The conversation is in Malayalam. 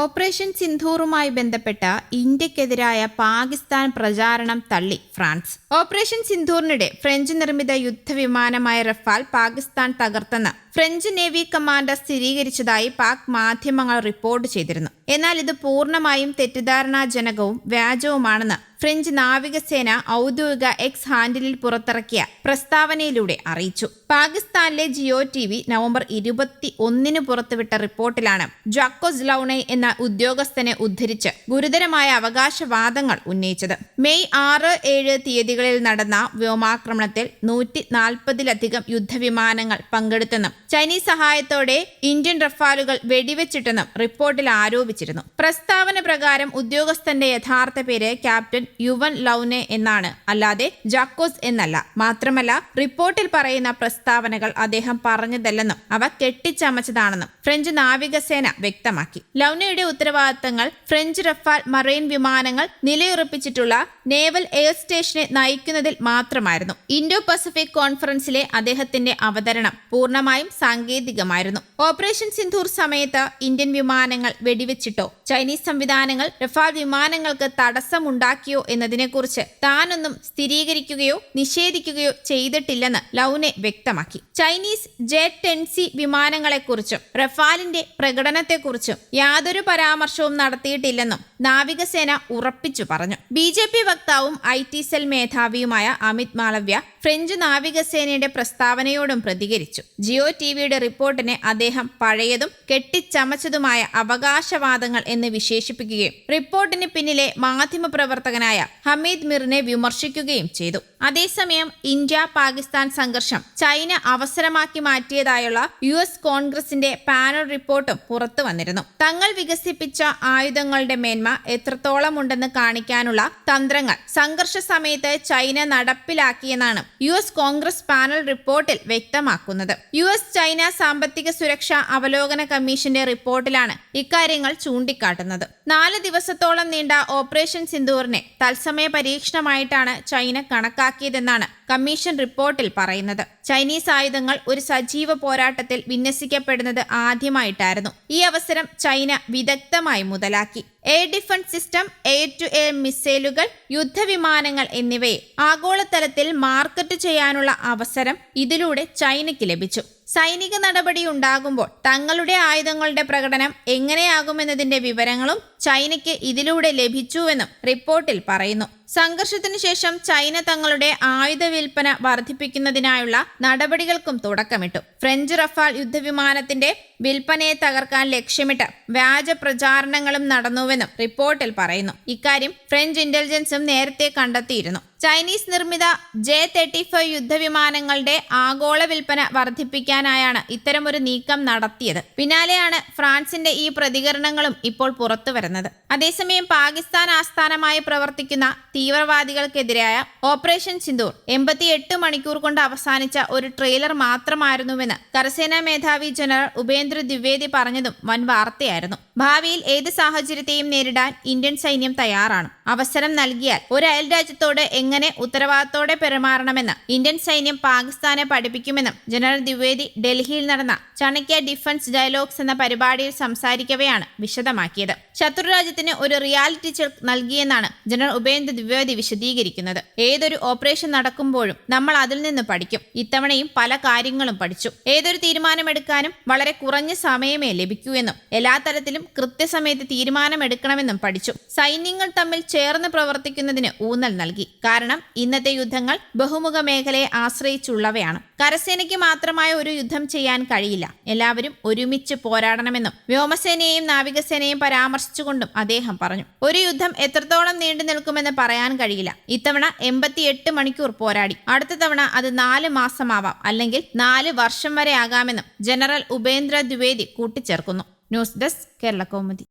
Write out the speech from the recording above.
ഓപ്പറേഷൻ സിന്ധൂറുമായി ബന്ധപ്പെട്ട ഇന്ത്യക്കെതിരായ പാകിസ്ഥാൻ പ്രചാരണം തള്ളി ഫ്രാൻസ്. ഓപ്പറേഷൻ സിന്ധൂറിനിടെ ഫ്രഞ്ച് നിർമ്മിത യുദ്ധവിമാനമായ റഫാൽ പാകിസ്ഥാൻ തകർത്തെന്ന് ഫ്രഞ്ച് നേവി കമാൻഡർ സ്ഥിരീകരിച്ചതായി പാക് മാധ്യമങ്ങൾ റിപ്പോർട്ട് ചെയ്തിരുന്നു. എന്നാൽ ഇത് പൂർണമായും തെറ്റിദ്ധാരണാജനകവും വ്യാജവുമാണെന്ന് ഫ്രഞ്ച് നാവികസേന ഔദ്യോഗിക എക്സ് ഹാൻഡിലിൽ പുറത്തിറക്കിയ പ്രസ്താവനയിലൂടെ അറിയിച്ചു. പാകിസ്ഥാനിലെ ജിയോ ടി വി നവംബർ ഇരുപത്തി ഒന്നിന് പുറത്തുവിട്ട റിപ്പോർട്ടിലാണ് ജാക്കോസ് ലൌണെ എന്ന ഉദ്യോഗസ്ഥനെ ഉദ്ധരിച്ച് ഗുരുതരമായ അവകാശവാദങ്ങൾ ഉന്നയിച്ചത്. മെയ് ആറ് ഏഴ് തീയതികളിൽ നടന്ന വ്യോമാക്രമണത്തിൽ നൂറ്റി നാൽപ്പതിലധികം യുദ്ധവിമാനങ്ങൾ പങ്കെടുത്തെന്നും ചൈനീസ് സഹായത്തോടെ ഇന്ത്യൻ റഫാലുകൾ വെടിവെച്ചിട്ടെന്നും റിപ്പോർട്ടിൽ ആരോപിച്ചിരുന്നു. പ്രസ്താവന പ്രകാരം ഉദ്യോഗസ്ഥന്റെ യഥാർത്ഥ പേര് ക്യാപ്റ്റൻ യുവൻ ലൌനെ എന്നാണ്. അല്ലാതെ ജാക്കോസ് എന്നല്ല. മാത്രമല്ല റിപ്പോർട്ടിൽ പറയുന്ന പ്രസ്താവനകൾ അദ്ദേഹം പറഞ്ഞതല്ലെന്നും അവ കെട്ടിച്ചമച്ചതാണെന്നും ഫ്രഞ്ച് നാവികസേന വ്യക്തമാക്കി. ലൌനയുടെ ഉത്തരവാദിത്തങ്ങൾ ഫ്രഞ്ച് റഫാൽ മറൈൻ വിമാനങ്ങൾ നിലയുറപ്പിച്ചിട്ടുള്ള നേവൽ എയർ സ്റ്റേഷനെ നയിക്കുന്നതിൽ മാത്രമായിരുന്നു. ഇൻഡോ പസഫിക് കോൺഫറൻസിലെ അദ്ദേഹത്തിന്റെ അവതരണം പൂർണമായും സാങ്കേതികമായിരുന്നു. ഓപ്പറേഷൻ സിന്ധൂർ സമയത്ത് ഇന്ത്യൻ വിമാനങ്ങൾ വെടിവെച്ചിട്ടോ ചൈനീസ് സംവിധാനങ്ങൾ റഫാൽ വിമാനങ്ങൾക്ക് തടസ്സമുണ്ടാക്കിയോ എന്നതിനെക്കുറിച്ച് താനൊന്നും സ്ഥിരീകരിക്കുകയോ നിഷേധിക്കുകയോ ചെയ്തിട്ടില്ലെന്ന് ലൌനെ വ്യക്തമാക്കി. ചൈനീസ് ജെ ടെൻ സി വിമാനങ്ങളെക്കുറിച്ചും റഫാലിന്റെ പ്രകടനത്തെക്കുറിച്ചും യാതൊരു പരാമർശവും നടത്തിയിട്ടില്ലെന്നും നാവികസേന ഉറപ്പിച്ചു പറഞ്ഞു. ബി ജെ പി വക്താവും ഐ ടി സെൽ മേധാവിയുമായ അമിത് മാളവ്യ ഫ്രഞ്ച് നാവികസേനയുടെ പ്രസ്താവനയോടും പ്രതികരിച്ചു. ജിയോ ടിവിയുടെ റിപ്പോർട്ടിനെ അദ്ദേഹം പഴയതും കെട്ടിച്ചമച്ചതുമായ അവകാശവാദങ്ങൾ എന്ന് വിശേഷിപ്പിക്കുകയും റിപ്പോർട്ടിന് പിന്നിലെ മാധ്യമപ്രവർത്തകനായ ഹമീദ് മിറിനെ വിമർശിക്കുകയും ചെയ്തു. അതേസമയം ഇന്ത്യ പാകിസ്ഥാൻ സംഘർഷം ചൈന അവസരമാക്കി മാറ്റിയതായുള്ള യു എസ് കോൺഗ്രസിന്റെ പാനൽ റിപ്പോർട്ടും പുറത്തു വന്നിരുന്നു. തങ്ങൾ വികസിപ്പിച്ച ആയുധങ്ങളുടെ മേന്മ എത്രത്തോളം ഉണ്ടെന്ന് കാണിക്കാനുള്ള തന്ത്രങ്ങൾ സംഘർഷ സമയത്ത് ചൈന നടപ്പിലാക്കിയെന്നാണ് യു എസ് കോൺഗ്രസ് പാനൽ റിപ്പോർട്ടിൽ വ്യക്തമാക്കുന്നത്. യു എസ് ചൈന സാമ്പത്തിക സുരക്ഷാ അവലോകന കമ്മീഷന്റെ റിപ്പോർട്ടിലാണ് ഇക്കാര്യങ്ങൾ ചൂണ്ടിക്കാട്ടുന്നത്. നാല് ദിവസത്തോളം നീണ്ട ഓപ്പറേഷൻ സിന്ദൂറിനെ തത്സമയ പരീക്ഷണമായിട്ടാണ് ചൈന കണക്കാക്കിയതെന്നാണ് കമ്മീഷൻ റിപ്പോർട്ടിൽ പറയുന്നത്. ചൈനീസ് ആയുധങ്ങൾ ഒരു സജീവ പോരാട്ടത്തിൽ വിന്യസിക്കപ്പെടുന്നത് ആദ്യമായിട്ടായിരുന്നു. ഈ അവസരം ചൈന വിദഗ്ധമായി മുതലാക്കി. Air defence system air to air മിസൈലുകൾ യുദ്ധവിമാനങ്ങൾ എന്നിവയെ ആഗോളതലത്തിൽ മാർക്കറ്റ് ചെയ്യാനുള്ള അവസരം ഇതിലൂടെ ചൈനയ്ക്ക് ലഭിച്ചു. സൈനിക നടപടി ഉണ്ടാകുമ്പോൾ തങ്ങളുടെ ആയുധങ്ങളുടെ പ്രകടനം എങ്ങനെയാകുമെന്നതിന്റെ വിവരങ്ങളും ചൈനയ്ക്ക് ഇതിലൂടെ ലഭിച്ചുവെന്നും റിപ്പോർട്ടിൽ പറയുന്നു. സംഘർഷത്തിനു ശേഷം ചൈന തങ്ങളുടെ ആയുധ വിൽപ്പന വർദ്ധിപ്പിക്കുന്നതിനായുള്ള നടപടികൾക്കും തുടക്കമിട്ടു. ഫ്രഞ്ച് റഫാൽ യുദ്ധവിമാനത്തിന്റെ വിൽപ്പനയെ തകർക്കാൻ ലക്ഷ്യമിട്ട് വ്യാജ പ്രചാരണങ്ങളും നടന്നുവെന്നും റിപ്പോർട്ടിൽ പറയുന്നു. ഇക്കാര്യം ഫ്രഞ്ച് ഇന്റലിജൻസും നേരത്തെ കണ്ടെത്തിയിരുന്നു. ചൈനീസ് നിർമ്മിത ജെ തേർട്ടി ഫൈവ് യുദ്ധവിമാനങ്ങളുടെ ആഗോള വിൽപ്പന വർദ്ധിപ്പിക്കാനായാണ് ഇത്തരമൊരു നീക്കം നടത്തിയത്. പിന്നാലെയാണ് ഫ്രാൻസിന്റെ ഈ പ്രതികരണങ്ങളും ഇപ്പോൾ പുറത്തു വരുന്നത്. അതേസമയം പാകിസ്ഥാൻ ആസ്ഥാനമായി പ്രവർത്തിക്കുന്ന തീവ്രവാദികൾക്കെതിരായ ഓപ്പറേഷൻ സിന്ദൂർ എൺപത്തിയെട്ട് മണിക്കൂർ കൊണ്ട് അവസാനിച്ച ഒരു ട്രെയിലർ മാത്രമായിരുന്നുവെന്ന് കരസേനാ മേധാവി ജനറൽ ഉപേന്ദ്ര ദ്വിവേദി പറഞ്ഞതും വൻ വാർത്തയായിരുന്നു. ഭാവിയിൽ ഏത് സാഹചര്യത്തെയും നേരിടാൻ ഇന്ത്യൻ സൈന്യം തയ്യാറാണ്. അവസരം നൽകിയാൽ ഒരു അയൽ രാജ്യത്തോട് എങ്ങനെ ഉത്തരവാദിത്തോടെ പെരുമാറണമെന്ന് ഇന്ത്യൻ സൈന്യം പാകിസ്ഥാനെ പഠിപ്പിക്കുമെന്നും ജനറൽ ദ്വിവേദി ഡൽഹിയിൽ നടന്ന ചണക്യ ഡിഫൻസ് ഡയലോഗ്സ് എന്ന പരിപാടിയിൽ സംസാരിക്കവെയാണ് വിശദമാക്കിയത്. ശത്രുരാജ്യത്തിന് ഒരു റിയാലിറ്റി ചെക്ക് നൽകിയെന്നാണ് ജനറൽ ഉപേന്ദ്ര ദ്വിവേദി വിശദീകരിക്കുന്നത്. ഏതൊരു ഓപ്പറേഷൻ നടക്കുമ്പോഴും നമ്മൾ അതിൽ നിന്ന് പഠിക്കും. ഇത്തവണയും പല കാര്യങ്ങളും പഠിച്ചു. ഏതൊരു തീരുമാനമെടുക്കാനും വളരെ കുറഞ്ഞ സമയമേ ലഭിക്കൂ എന്നും എല്ലാ തരത്തിലും കൃത്യസമയത്ത് തീരുമാനമെടുക്കണമെന്നും പഠിച്ചു. സൈന്യങ്ങൾ തമ്മിൽ ചേർന്ന് പ്രവർത്തിക്കുന്നതിന് ഊന്നൽ നൽകി. കാരണം ഇന്നത്തെ യുദ്ധങ്ങൾ ബഹുമുഖ മേഖലയെ ആശ്രയിച്ചുള്ളവയാണ്. കരസേനയ്ക്ക് മാത്രമായ ഒരു യുദ്ധം ചെയ്യാൻ കഴിയില്ല. എല്ലാവരും ഒരുമിച്ച് പോരാടണമെന്നും വ്യോമസേനയെയും നാവികസേനയെയും പരാമർശിച്ചുകൊണ്ടും അദ്ദേഹം പറഞ്ഞു. ഒരു യുദ്ധം എത്രത്തോളം നീണ്ടു നിൽക്കുമെന്ന് പറയാൻ കഴിയില്ല. ഇത്തവണ എൺപത്തിയെട്ട് മണിക്കൂർ പോരാടി. അടുത്ത തവണ അത് നാല് മാസമാവാം. അല്ലെങ്കിൽ നാല് വർഷം വരെ ആകാമെന്നും ജനറൽ ഉപേന്ദ്ര ദ്വിവേദി കൂട്ടിച്ചേർക്കുന്നു. News desk Kerala Kaumudi.